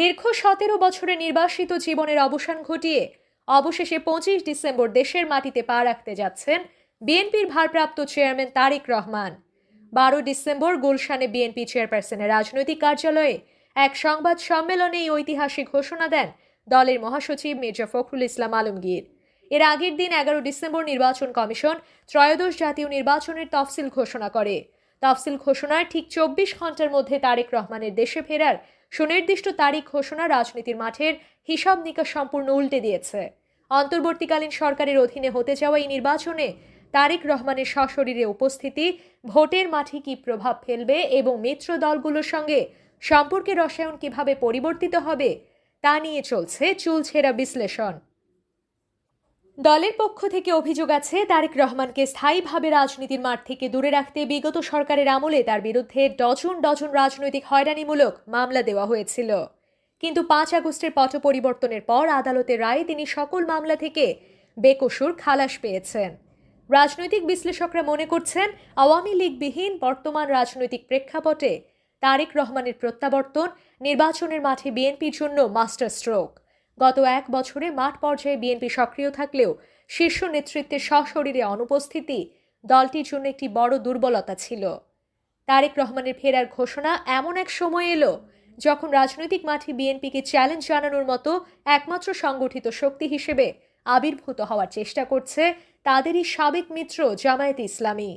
দীর্ঘ সতেরো বছরে নির্বাসিত জীবনের অবসান ঘটিয়ে অবশেষে পঁচিশ ডিসেম্বর দেশের মাটিতে পা রাখতে যাচ্ছেন বিএনপির ভারপ্রাপ্ত চেয়ারম্যান তারেক রহমান। বারো ডিসেম্বর গুলশানে বিএনপি চেয়ারপারসনের রাজনৈতিক কার্যালয়ে এক সংবাদ সম্মেলনে এই ঐতিহাসিক ঘোষণা দেন দলের মহাসচিব মির্জা ফখরুল ইসলাম আলমগীর। এর আগের দিন এগারো ডিসেম্বর নির্বাচন কমিশন ত্রয়োদশ জাতীয় নির্বাচনের তফসিল ঘোষণা করে। তফসিল ঘোষণার ঠিক চব্বিশ ঘণ্টার মধ্যে তারেক রহমানের দেশে ফেরার সুনির্দিষ্ট তারিখ ঘোষণা রাজনীতির মাঠের হিসাব নিকাশ সম্পূর্ণ উল্টে দিয়েছে। অন্তর্বর্তীকালীন সরকারের অধীনে হতে যাওয়া এই নির্বাচনে তারেক রহমানের সশরীরে উপস্থিতি, ভোটের মাঠে কি প্রভাব ফেলবে এবং মিত্র দলগুলোর সঙ্গে সম্পর্কে রসায়ন কীভাবে পরিবর্তিত হবে তা নিয়ে চলছে চুলছেরা বিশ্লেষণ। দলের পক্ষ থেকে অভিযোগ আছে, তারেক রহমানকে স্থায়ীভাবে রাজনীতির মাঠ থেকে দূরে রাখতে বিগত সরকারের আমলে তার বিরুদ্ধে ডজন ডজন রাজনৈতিক হয়রানিমূলক মামলা দেওয়া হয়েছিল। কিন্তু পাঁচ আগস্টের পট পরিবর্তনের পর আদালতের রায়ে তিনি সকল মামলা থেকে বেকসুর খালাস পেয়েছেন। রাজনৈতিক বিশ্লেষকরা মনে করছেন, আওয়ামী লীগবিহীন বর্তমান রাজনৈতিক প্রেক্ষাপটে তারেক রহমানের প্রত্যাবর্তন, নির্বাচনের মাঠে বিএনপির জন্য মাস্টার স্ট্রোক গত এক বছরে মাঠ পর্যায়ে বিএনপি সক্রিয় থাকলেও শীর্ষ নেতৃত্বের সশরীরে অনুপস্থিতি দলটির জন্য একটি বড় দুর্বলতা ছিল। তারেক রহমানের ফেরার ঘোষণা এমন এক সময় এলো যখন রাজনৈতিক মাঠে বিএনপিকে চ্যালেঞ্জ জানানোর মতো একমাত্র সংগঠিত শক্তি হিসেবে আবির্ভূত হওয়ার চেষ্টা করছে তাদেরই সাবেক মিত্র জামায়াতে ইসলামী।